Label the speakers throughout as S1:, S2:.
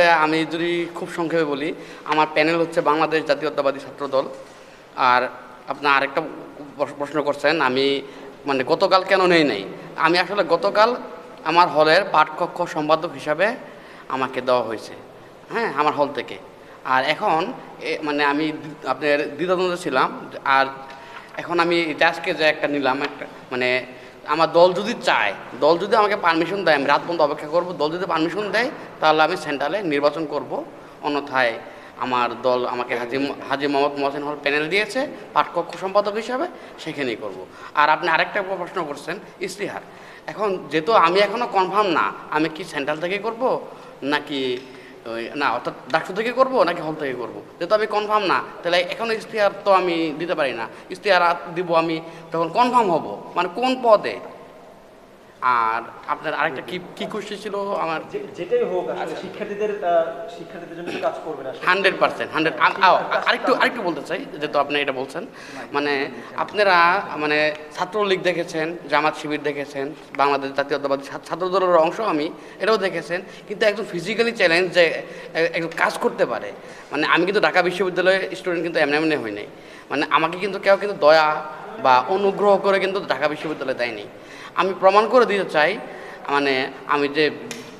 S1: আমি যদি খুব সংক্ষেপে বলি, আমার প্যানেল হচ্ছে বাংলাদেশ জাতীয়তাবাদী ছাত্র দল আর আপনার আরেকটা প্রশ- প্রশ্ন করছেন, আমি মানে গতকাল কেন নেই নাই? আমি আসলে গতকাল আমার হলের পাঠকক্ষ সম্পাদক হিসাবে আমাকে দেওয়া হয়েছে। হ্যাঁ আমার হল থেকে। আর এখন মানে আমি আপনার দ্বিধাদ্বন্দ্বে ছিলাম। আর এখন আমি আজকে যে একটা নিলাম, একটা মানে আমার দল যদি চায়, দল যদি আমাকে পারমিশন দেয়, আমি রাত পর্যন্ত অপেক্ষা করব, দল যদি পারমিশন দেয়, তাহলে আমি সেন্ট্রালে নির্বাচন করব। অন্যথায় আমার দল আমাকে হাজি হাজি মোহাম্মদ মহসিন হল প্যানেল দিয়েছে, পাঠকক্ষ সম্পাদক হিসাবে সেখানেই করব। আর আপনি আরেকটা প্রশ্ন করছেন ইস্তিহার এখন যেহেতু আমি এখনও কনফার্ম না, আমি কি সেন্ট্রাল থেকে করব, নাকি না, অর্থাৎ ডাক্তার থেকে করব নাকি হল থেকে করব? যেহেতু আমি কনফার্ম না, তাহলে এখন ইস্তেহার তো আমি দিতে পারি না। ইস্তেহার দিব আমি, তখন কনফার্ম হব। মানে কোন পদে? আর আপনার আরেকটা কি কি কোশ্চেন ছিল আমার?
S2: যেটাই হোক আসলে শিক্ষার্থীদের শিক্ষার্থীদের জন্য কাজ করবেন
S1: হান্ড্রেড পার্সেন্ট হান্ড্রেড আরেকটু আরেকটু বলতে চাই যেহেতু আপনি এটা বলছেন। মানে আপনারা মানে ছাত্রলীগ দেখেছেন জামাত শিবির দেখেছেন বাংলাদেশ জাতীয়তাবাদী ছাত্র দলের অংশ আমি এটাও দেখেছেন। কিন্তু একজন ফিজিক্যালি চ্যালেঞ্জ যে একজন কাজ করতে পারে। মানে আমি কিন্তু ঢাকা বিশ্ববিদ্যালয়ের স্টুডেন্ট কিন্তু এমনি এমনি হই নাই। মানে আমাকে কিন্তু কেউ কিন্তু দয়া বা অনুগ্রহ করে কিন্তু ঢাকা বিশ্ববিদ্যালয়ে দেয়নি। আমি প্রমাণ করে দিতে চাই মানে আমি যে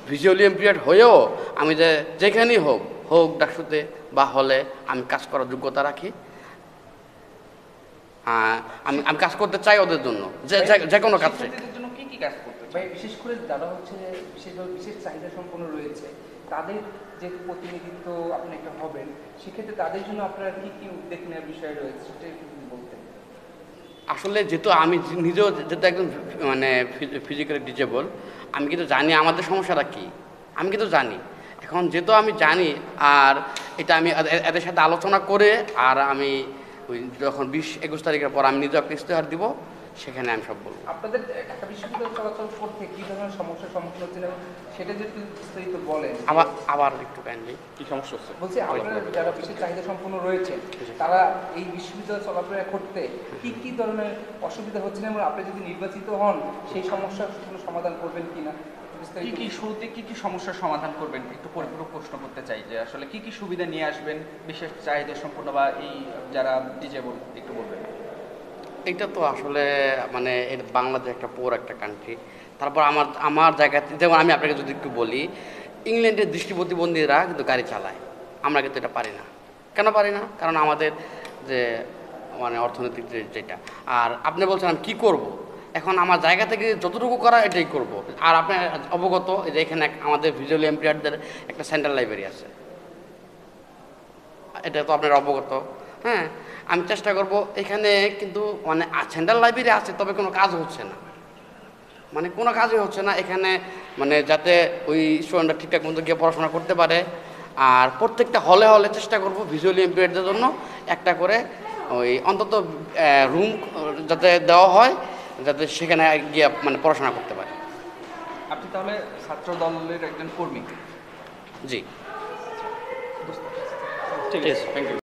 S1: ভিজুয়ালি এম্পিয়ার্ড হয়েও আমি যে যেখানেই হোক হোক ডাকসুতে বা হলে আমি কাজ করার যোগ্যতা রাখি। আমি আমি কাজ করতে চাই ওদের জন্য যে যে- কোনো কাজে
S3: শিক্ষার্থীদের জন্য কি কি কাজ করতে
S4: ভাই বিশেষ করে যারা হচ্ছে যে বিশেষভাবে বিশেষ চাহিদা সম্পন্ন রয়েছে তাদের যে প্রতিনিধিত্ব আপনি একটা হবেন সেক্ষেত্রে তাদের জন্য আপনারা কি কি উদ্যোগ নেওয়ার বিষয় রয়েছে সেটা বলতেন।
S1: আসলে যেহেতু আমি নিজেও যেহেতু একদম মানে ফিজিক্যালি ডিজেবল আমি কিন্তু জানি আমাদের সমস্যাটা কী। আমি কিন্তু জানি। এখন যেহেতু আমি জানি, আর এটা আমি এদের সাথে আলোচনা করে, আর আমি যখন বিশ একুশ তারিখের পর আমি নিজে একটা ইশতেহার দিব সেখানে আমি সব বলব।
S4: আপনাদের ঢাকা বিশ্ববিদ্যালয় চলাচল করতে কি ধরনের সমস্যার সম্মুখীন হচ্ছেন এবং সেটা যদি বিস্তারিত বলেন।
S1: আবার আবার একটু কাইন্ডলি
S3: কি সমস্যা হচ্ছে?
S4: বলছি আপনারা যারা বিশেষ চাহিদা সম্পন্ন রয়েছে তারা এই বিশ্ববিদ্যালয় চলাফেরা করতে কি কি ধরনের অসুবিধা হচ্ছে এবং আপনি যদি নির্বাচিত হন সেই সমস্যার কোনো সমাধান করবেন কিনা?
S3: কি
S4: বিস্তারিত
S3: কি শুরুতে কি কি সমস্যার সমাধান করবেন? একটু পরিপূরক প্রশ্ন করতে চাই যে আসলে কি কি সুবিধা নিয়ে আসবেন? বিশেষ চাহিদা সম্পন্ন বা এই যারা ডিজেবল একটু বলবেন।
S1: এটা তো আসলে মানে বাংলাদেশ একটা পোর একটা কান্ট্রি তারপর আমার আমার জায়গাতে, যেমন আমি আপনাকে যদি একটু বলি, ইংল্যান্ডের দৃষ্টি প্রতিবন্ধীরা কিন্তু গাড়ি চালায়। আমরা কিন্তু এটা পারি না। কেন পারি না? কারণ আমাদের যে মানে অর্থনৈতিক যেটা। আর আপনি বলছেন আমি কী করব? এখন আমার জায়গা থেকে যতটুকু করা এটাই করব। আর আপনি অবগত যে এখানে আমাদের ভিজুয়াল এম্পিয়ারদের একটা সেন্ট্রাল লাইব্রেরি আছে। এটা তো আপনার অবগত। হ্যাঁ আমি চেষ্টা করব এখানে কিন্তু মানে সেন্ট্রাল লাইব্রেরি আছে তবে কোনো কাজ হচ্ছে না। মানে কোনো কাজই হচ্ছে না এখানে মানে যাতে ওই স্টুডেন্টরা ঠিকঠাক মতো গিয়ে পড়াশোনা করতে পারে। আর প্রত্যেকটা হলে হলে চেষ্টা করব ভিজুয়ালি ইম্পেয়ারদের জন্য একটা করে ওই অন্তত রুম যাতে দেওয়া হয় যাতে সেখানে গিয়ে মানে পড়াশোনা করতে পারে।
S3: আপনি তাহলে ছাত্র দলের একজন কর্মী?
S1: জি।
S3: ঠিক আছে। Thank you